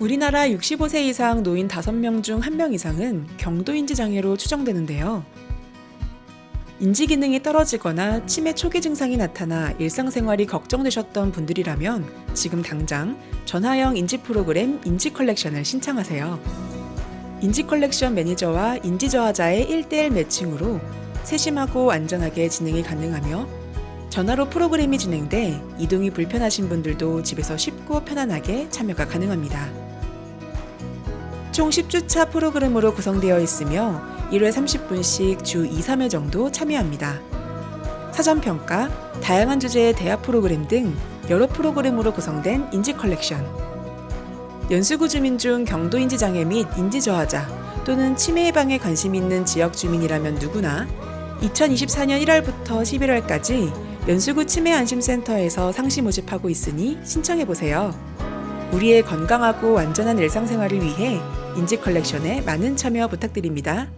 우리나라 65세 이상 노인 5명 중 1명 이상은 경도인지 장애로 추정되는데요. 인지 기능이 떨어지거나 치매 초기 증상이 나타나 일상생활이 걱정되셨던 분들이라면 지금 당장 전화형 인지 프로그램 인지 컬렉션을 신청하세요. 인지 컬렉션 매니저와 인지 저하자의 1대1 매칭으로 세심하고 안전하게 진행이 가능하며 전화로 프로그램이 진행돼 이동이 불편하신 분들도 집에서 쉽고 편안하게 참여가 가능합니다. 총 10주차 프로그램으로 구성되어 있으며 1회 30분씩 주 2, 3회 정도 참여합니다. 사전평가, 다양한 주제의 대화 프로그램 등 여러 프로그램으로 구성된 인지 컬렉션. 연수구 주민 중 경도 인지 장애 및 인지 저하자 또는 치매 예방에 관심 있는 지역 주민이라면 누구나 2024년 1월부터 11월까지 연수구 치매 안심센터에서 상시 모집하고 있으니 신청해 보세요. 우리의 건강하고 안전한 일상생활을 위해 인지 컬렉션에 많은 참여 부탁드립니다.